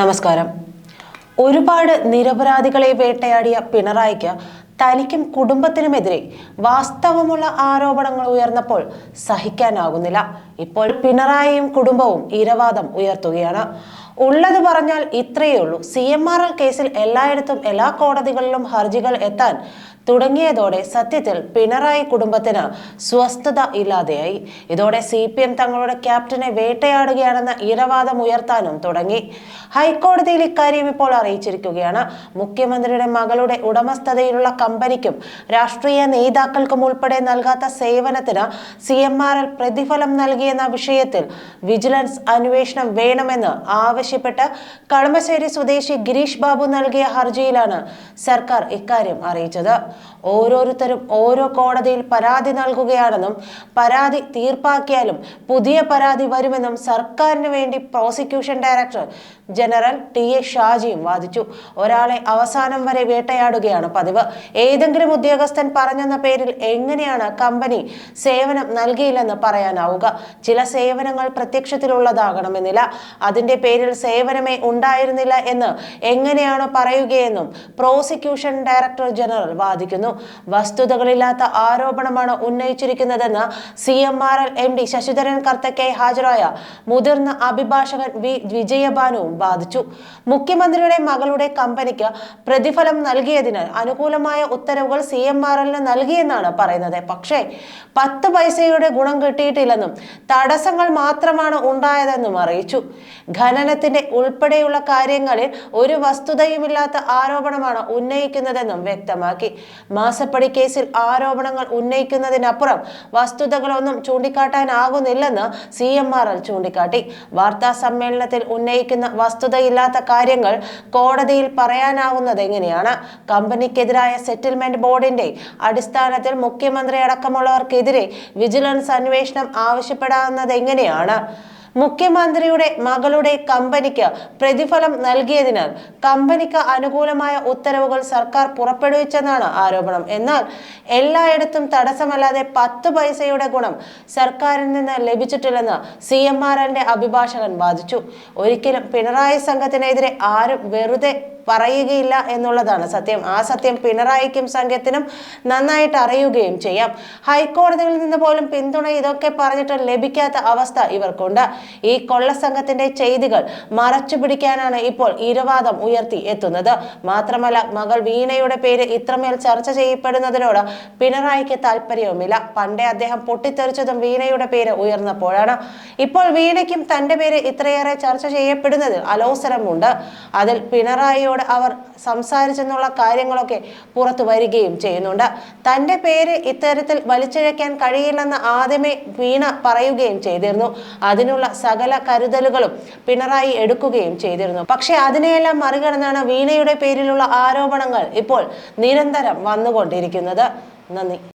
നമസ്കാരം. ഒരുപാട് നിരപരാധികളെ വേട്ടയാടിയ പിണറായിക്ക് തനിക്കും കുടുംബത്തിനുമെതിരെ വാസ്തവമുള്ള ആരോപണങ്ങൾ ഉയർന്നപ്പോൾ സഹിക്കാനാകുന്നില്ല. ഇപ്പോൾ പിണറായിയും കുടുംബവും ഇരവാദം ഉയർത്തുകയാണ്. ഉള്ളത് പറഞ്ഞാൽ ഇത്രയേ ഉള്ളൂ. സി എം ആർ എൽ കേസിൽ എല്ലായിടത്തും എല്ലാ കോടതികളിലും ഹർജികൾ എത്താൻ തുടങ്ങിയതോടെ സത്യത്തിൽ പിണറായി കുടുംബത്തിന് സ്വസ്ഥത ഇല്ലാതെയായി. ഇതോടെ സി പി എം തങ്ങളുടെ ക്യാപ്റ്റനെ വേട്ടയാടുകയാണെന്ന ഇരവാദം ഉയർത്താനും തുടങ്ങി. ഹൈക്കോടതിയിൽ ഇക്കാര്യം ഇപ്പോൾ അറിയിച്ചിരിക്കുകയാണ്. മുഖ്യമന്ത്രിയുടെ മകളുടെ ഉടമസ്ഥതയിലുള്ള കമ്പനിക്കും രാഷ്ട്രീയ നേതാക്കൾക്കും ഉൾപ്പെടെ നൽകാത്ത സേവനത്തിന് സി എം ആർ എൽ പ്രതിഫലം നൽകിയെന്ന വിഷയത്തിൽ വിജിലൻസ് അന്വേഷണം വേണമെന്ന് ആവശ്യപ്പെട്ട് കളമശ്ശേരി സ്വദേശി ഗിരീഷ് ബാബു നൽകിയ ഹർജിയിലാണ് സർക്കാർ ഇക്കാര്യം അറിയിച്ചത്. ഓരോരുത്തരും ഓരോ കോടതിയിൽ പരാതി നൽകുകയാണെന്നും പരാതി തീർപ്പാക്കിയാലും പുതിയ പരാതി വരുമെന്നും സർക്കാരിന് വേണ്ടി prosecution director general T A ഷാജിയും വാദിച്ചു. ഒരാളെ അവസാനം വരെ വേട്ടയാടുകയാണ് പതിവ്. ഏതെങ്കിലും ഉദ്യോഗസ്ഥൻ പറഞ്ഞെന്ന പേരിൽ എങ്ങനെയാണ് കമ്പനി സേവനം നൽകിയില്ലെന്ന് പറയാനാവുക? ചില സേവനങ്ങൾ പ്രത്യക്ഷത്തിലുള്ളതാകണമെന്നില്ല. അതിന്റെ പേരിൽ സേവനമേ ഉണ്ടായിരുന്നില്ല എന്ന് എങ്ങനെയാണ് പറയുകയെന്നും പ്രോസിക്യൂഷൻ ഡയറക്ടർ ജനറൽ വാദിക്കുന്നു. വസ്തുതകളില്ലാത്ത ആരോപണമാണ് ഉന്നയിച്ചിരിക്കുന്നതെന്ന് C M R L M D Sasidharan കർത്തയ്ക്കായി ഹാജരായ മുതിർന്ന അഭിഭാഷകൻ വി വിജയഭാനുവും വാദിച്ചു. മുഖ്യമന്ത്രിയുടെ മകളുടെ കമ്പനിക്ക് പ്രതിഫലം നൽകിയതിനാൽ അനുകൂലമായ ഉത്തരവുകൾ സി എം ആർ എല്ലിന് നൽകിയെന്നാണ് പറയുന്നത്. പക്ഷേ പത്ത് പൈസയുടെ ഗുണം കിട്ടിയിട്ടില്ലെന്നും തടസ്സങ്ങൾ മാത്രമാണ് ഉണ്ടായതെന്നും അറിയിച്ചു. ഖനനത്തിന്റെ ഉൾപ്പെടെയുള്ള കാര്യങ്ങളിൽ ഒരു വസ്തുതയുമില്ലാത്ത ആരോപണമാണ് ഉന്നയിക്കുന്നതെന്നും വ്യക്തമാക്കി. മാസപ്പടി കേസിൽ ആരോപണങ്ങൾ ഉന്നയിക്കുന്നതിനപ്പുറം വസ്തുതകളൊന്നും ചൂണ്ടിക്കാട്ടാനാകുന്നില്ലെന്ന് സി എം ആർ എൽ ചൂണ്ടിക്കാട്ടി. വാർത്താ സമ്മേളനത്തിൽ ഉന്നയിക്കുന്ന വസ്തുതയില്ലാത്ത കാര്യങ്ങൾ കോടതിയിൽ പറയാനാവുന്നത് എങ്ങനെയാണ് കമ്പനിക്കെതിരായ സെറ്റിൽമെന്റ് ബോർഡിന്റെ അടിസ്ഥാനത്തിൽ മുഖ്യമന്ത്രി അടക്കമുള്ളവർക്കെതിരെ വിജിലൻസ് അന്വേഷണം ആവശ്യപ്പെടാവുന്നത് എങ്ങനെയാണ്? മുഖ്യമന്ത്രിയുടെ മകളുടെ കമ്പനിക്ക് പ്രതിഫലം നൽകിയതിനാൽ കമ്പനിക്ക് അനുകൂലമായ ഉത്തരവുകൾ സർക്കാർ പുറപ്പെടുവിച്ചെന്നാണ് ആരോപണം. എന്നാൽ എല്ലായിടത്തും തടസ്സമല്ലാതെ പത്ത് പൈസയുടെ ഗുണം സർക്കാരിൽ നിന്ന് ലഭിച്ചിട്ടില്ലെന്ന് സി എം ആർ അഭിഭാഷകൻ വാദിച്ചു. ഒരിക്കലും പിണറായി സംഘത്തിനെതിരെ ആരും വെറുതെ പറയുകയില്ല എന്നുള്ളതാണ് സത്യം. ആ സത്യം പിണറായിക്കും സംഘത്തിനും നന്നായിട്ട് അറിയുകയും ചെയ്യാം. ഹൈക്കോടതികളിൽ നിന്ന് പോലും പിന്തുണ ഇതൊക്കെ പറഞ്ഞിട്ട് ലഭിക്കാത്ത അവസ്ഥ ഇവർക്കുണ്ട്. ഈ കൊള്ള സംഘത്തിന്റെ ചെയ്തികൾ മറച്ചു പിടിക്കാനാണ് ഇപ്പോൾ ഇരുവാദം ഉയർത്തി എത്തുന്നത്. മാത്രമല്ല മകൾ വീണയുടെ പേര് ഇത്രമേൽ ചർച്ച ചെയ്യപ്പെടുന്നതിനോട് പിണറായിക്ക് താല്പര്യവുമില്ല. പണ്ടേ അദ്ദേഹം പൊട്ടിത്തെറിച്ചതും വീണയുടെ പേര് ഉയർന്നപ്പോഴാണ്. ഇപ്പോൾ വീണയ്ക്കും തന്റെ പേര് ഇത്രയേറെ ചർച്ച ചെയ്യപ്പെടുന്നതിൽ അലോസരമുണ്ട്. അതിൽ പിണറായിയോട് അവർ സംസാരിച്ചെന്നുള്ള കാര്യങ്ങളൊക്കെ പുറത്തു വരികയും ചെയ്യുന്നുണ്ട്. തന്റെ പേര് ഇത്തരത്തിൽ വലിച്ചിഴയ്ക്കാൻ കഴിയില്ലെന്ന് ആദ്യമേ വീണ പറയുകയും ചെയ്തിരുന്നു. അതിനുള്ള സകല കരുതലുകളും പിണറായി എടുക്കുകയും ചെയ്തിരുന്നു. പക്ഷേ അതിനെയെല്ലാം മറികടന്നാണ് വീണയുടെ പേരിലുള്ള ആരോപണങ്ങൾ ഇപ്പോൾ നിരന്തരം വന്നുകൊണ്ടിരിക്കുന്നത്. നന്ദി.